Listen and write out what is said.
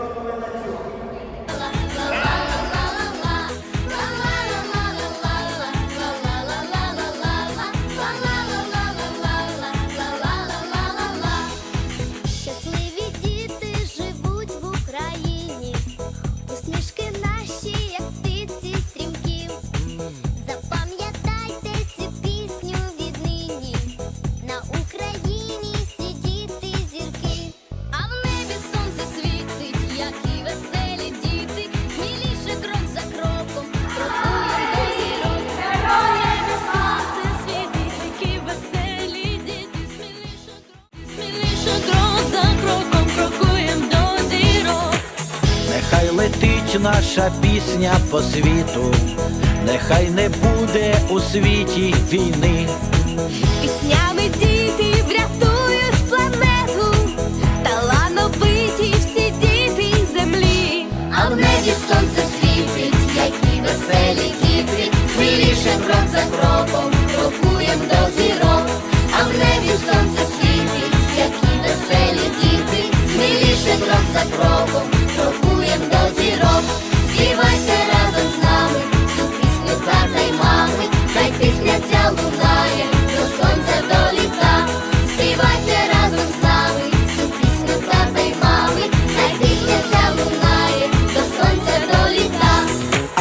робимо ми на цьому. летить наша пісня по світу, нехай не буде у світі війни. Піснями діти врятують.